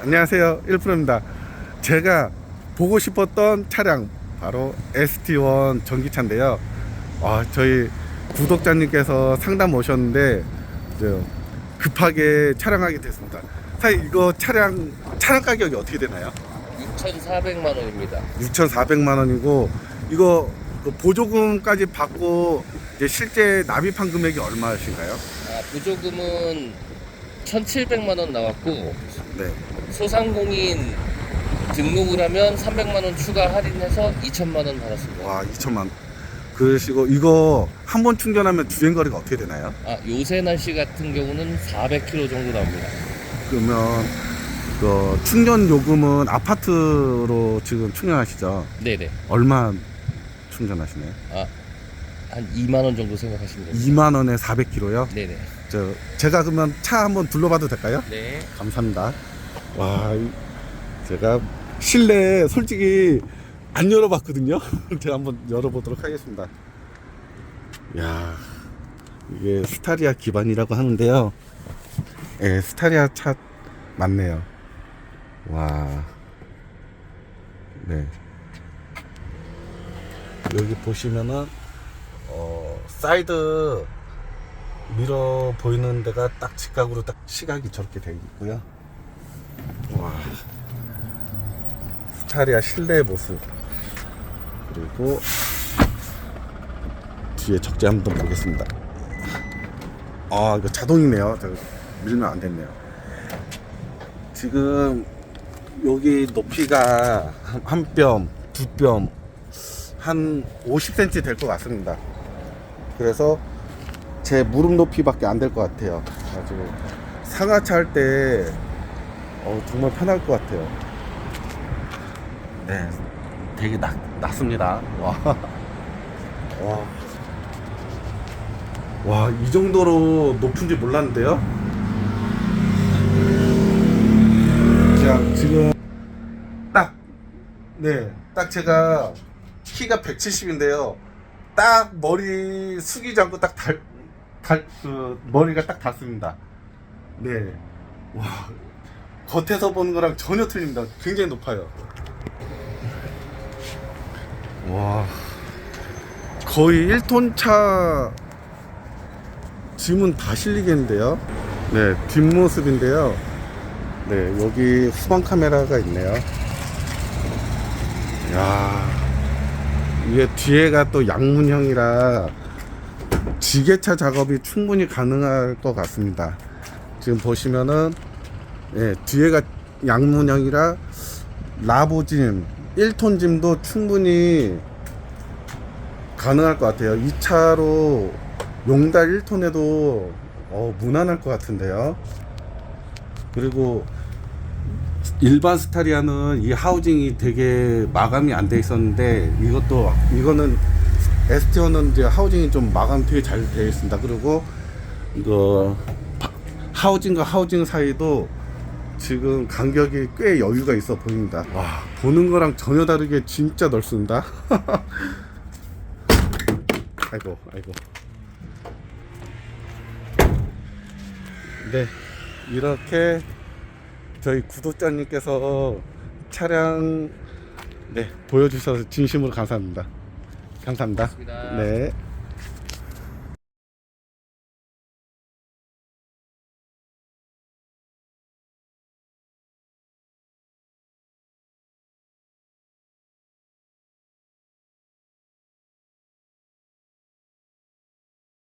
안녕하세요. 1프로입니다. 제가 보고 싶었던 차량 바로 ST1 전기차인데요. 아, 저희 구독자님께서 상담 오셨는데 저 급하게 촬영하게 됐습니다. 사실 이거 차량 차량 가격이 어떻게 되나요? 6,400만 원입니다. 6,400만 원이고 이거 그 보조금까지 받고 이제 실제 납입한 금액이 얼마신가요? 아, 보조금은 1,700만 원 나왔고 네. 소상공인 등록을 하면 300만 원 추가 할인해서 2천만 원 받았습니다. 와, 2천만. 그러시고 이거 한 번 충전하면 주행 거리가 어떻게 되나요? 아, 요새 날씨 같은 경우는 400km 정도 나옵니다. 그러면 그 충전 요금은 아파트로 지금 충전하시죠? 네네. 얼마 충전하시나요? 아, 한 2만 원 정도 생각하시면 됩니다. 2만 원에 400km요? 네네. 저 제가 그러면 차 한번 둘러봐도 될까요? 네. 감사합니다. 와, 이- 제가 실내 솔직히 안 열어봤거든요. 제가 한번 열어보도록 하겠습니다. 야, 이게 스타리아 기반이라고 하는데요. 예, 스타리아 차 맞네요. 와, 네. 여기 보시면은 어, 사이드 미러 보이는 데가 딱 직각으로 딱 시각이 저렇게 되어 있고요. 와. 스타리아 실내 모습. 그리고 뒤에 적재 한번 보겠습니다. 아, 이거 자동이네요. 저 밀면 안 됐네요. 지금 여기 높이가 한- 한 뼘, 두 뼘, 한 50cm 될 것 같습니다. 그래서 제 무릎 높이밖에 안 될 것 같아요. 가지고 상하차 할때 어, 정말 편할 것 같아요. 네, 되게 낮, 낮습니다. 와, 와, 와, 이 정도로 높은지 몰랐는데요. 자, 지금 딱, 네, 딱 제가 키가 170인데요. 딱 머리 숙이지 않고 딱 달, 달, 그, 머리가 딱 닿습니다. 네. 와, 겉에서 보는 거랑 전혀 틀립니다. 굉장히 높아요. 와, 거의 1톤 차 짐은 다 실리겠는데요. 네, 뒷모습인데요. 네, 여기 후방 카메라가 있네요. 야, 이게 뒤에가 또 양문형이라 지게차 작업이 충분히 가능할 것 같습니다. 지금 보시면은 예, 뒤에가 양문형이라 라보짐 1톤 짐도 충분히 가능할 것 같아요. 이 차로 용달 1톤에도 어, 무난할 것 같은데요. 그리고 일반 스타리아는 이 하우징이 되게 마감이 안 돼 있었는데 이것도 이거는 ST1은 이제 하우징이 좀 마감 되게 잘 되어 있습니다. 그리고 이거 바- 하우징과 하우징 사이도 지금 간격이 꽤 여유가 있어 보입니다. 와 보는 거랑 전혀 다르게 진짜 넓습니다. 아이고 아이고. 네 이렇게 저희 구독자님께서 차량 네 보여주셔서 진심으로 감사합니다. 감사합니다. 고맙습니다. 네.